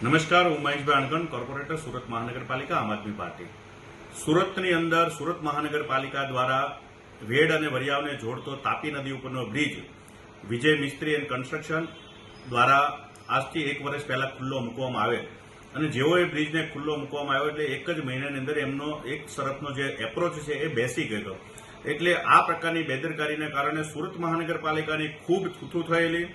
નમસ્કાર, હું મહેશભાઈ અણગણ કોર્પોરેટર સુરત મહાનગરપાલિકા, આમ આદમી પાર્ટી. સુરતની અંદર સુરત મહાનગરપાલિકા દ્વારા વેડ અને વરિયાવને જોડતો તાપી નદી ઉપરનો bridge Vijay Mistry and construction દ્વારા આજથી એક વર્ષ પહેલા ખુલ્લો મૂકવામાં આવે અને જેવો એ બ્રિજને ખુલ્લો મૂકવામાં આવ્યો એટલે એક જ મહિનાની અંદર એમનો એક શરતનો જે એપ્રોચ છે એ બેસી ગયો એટલે આ પ્રકારની બેદરકારીને કારણે સુરત મહાનગરપાલિકાની ખૂબ થૂથું થયેલી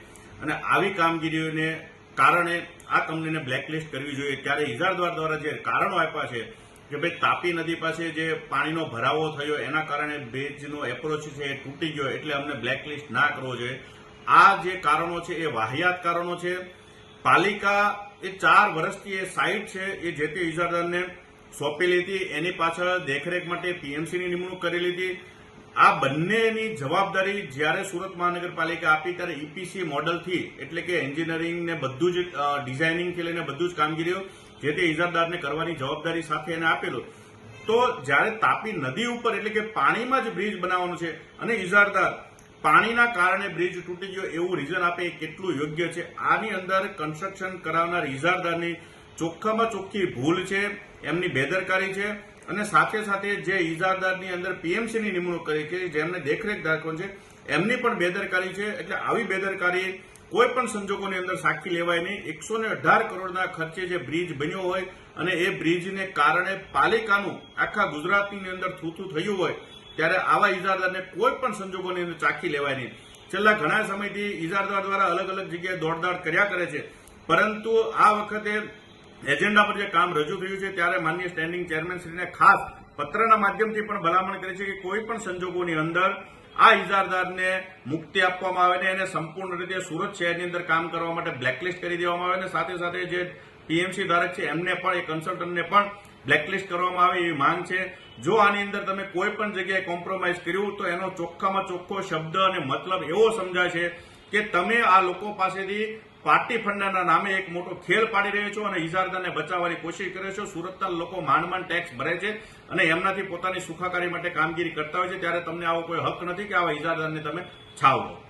અને આવી કામગીરીઓને કારણે આ કંપનીને બ્લેકલિસ્ટ કરવી જોઈએ. ત્યારે ઇજારદાર દ્વારા જે કારણો આપ્યા છે, કે ભાઈ તાપી નદી પાસે જે પાણીનો ભરાવો થયો, એના કારણે બ્રિજનો એપ્રોચ છે એ તૂટી ગયો, એટલે અમને બ્લેકલિસ્ટ ના કરવો જોઈએ. આ જે કારણો છે એ વાહિયાત કારણો છે. પાલિકા એ ચાર વર્ષથી એ સાઇટ છે, એ જે તે ઇજારદારને સોંપેલી હતી. એની પાછળ દેખરેખ માટે પીએમસીની નિમણૂક કરેલી હતી. આ બંનેની જવાબદારી જ્યારે સુરત મહાનગરપાલિકા આપી, ત્યારે ઈપીસી મોડલથી, એટલે કે એન્જિનિયરિંગ ને બધું જ ડિઝાઇનિંગથી લઈને બધું જ કામગીરીઓ જે તે ઇજારદારને કરવાની જવાબદારી સાથે એને આપેલું. તો જ્યારે તાપી નદી ઉપર, એટલે કે પાણીમાં જ બ્રિજ બનાવવાનો છે, અને ઇજારદાર પાણીના કારણે બ્રિજ તૂટી ગયો, એવું રીઝન આપે એ કેટલું યોગ્ય છે? આની અંદર કન્સ્ટ્રક્શન કરાવનાર ઇજારદારની ચોખ્ખામાં ચોખ્ખી ભૂલ છે, એમની બેદરકારી છે અને સાથે સાથે જે ઇજાદારની અંદર પીએમસીની નિમણૂક કરી છે જેમને દેખરેખ રાખવાની છે, એમની પણ બેદરકારી છે. એટલે આવી બેદરકારી કોઈ પણ સંજોગોની અંદર સાખી લેવાય નહીં. એકસો અઢાર કરોડના ખર્ચે જે બ્રિજ બન્યો હોય અને એ બ્રિજને કારણે પાલિકાનું આખા ગુજરાતની અંદર થૂથું થયું હોય, ત્યારે આવા ઇજારદારને કોઈ પણ સંજોગોની અંદર ચાખી લેવાય નહીં. છેલ્લા ઘણા સમયથી ઇજારદાર દ્વારા અલગ અલગ જગ્યાએ દોડદાડ કર્યા કરે છે. પરંતુ આ વખતે એજન્ડા પર જે કામ રજૂ થયું છે ત્યારે માન્ય સ્ટેન્ડિંગ ચેરમેનશ્રીને ખાસ પત્રના માધ્યમથી પણ ભલામણ કરી છે કે કોઈ પણ સંજોગોની અંદર આ ઇજારદારને મુક્તિ આપવામાં આવે ને એને સંપૂર્ણ રીતે સુરત શહેરની અંદર કામ કરવા માટે બ્લેકલિસ્ટ કરી દેવામાં આવે અને સાથે સાથે જે પીએમસી ધારક છે એમને પણ, એ કન્સલ્ટન્ટને પણ બ્લેકલિસ્ટ કરવામાં આવે એવી માંગ છે. જો આની અંદર તમે કોઈ પણ જગ્યાએ કોમ્પ્રોમાઇઝ કર્યું તો એનો ચોખ્ખામાં ચોખ્ખો શબ્દ અને મતલબ એવો સમજાય છે કે તમે આ લોકો પાસેથી પાર્ટી ફંડના નામે એક મોટો ખેલ પાડી રહ્યો છો અને ઇજારદારને બચાવવાની કોશિશ કરે છો. સુરતના લોકો માંડ માંડ ટેક્સ ભરે છે અને એમનાથી પોતાની સુખાકારી માટે કામગીરી કરતા હોય છે. ત્યારે તમને આવો કોઈ હક નથી કે આવા ઇજારદારને તમે છાવરો.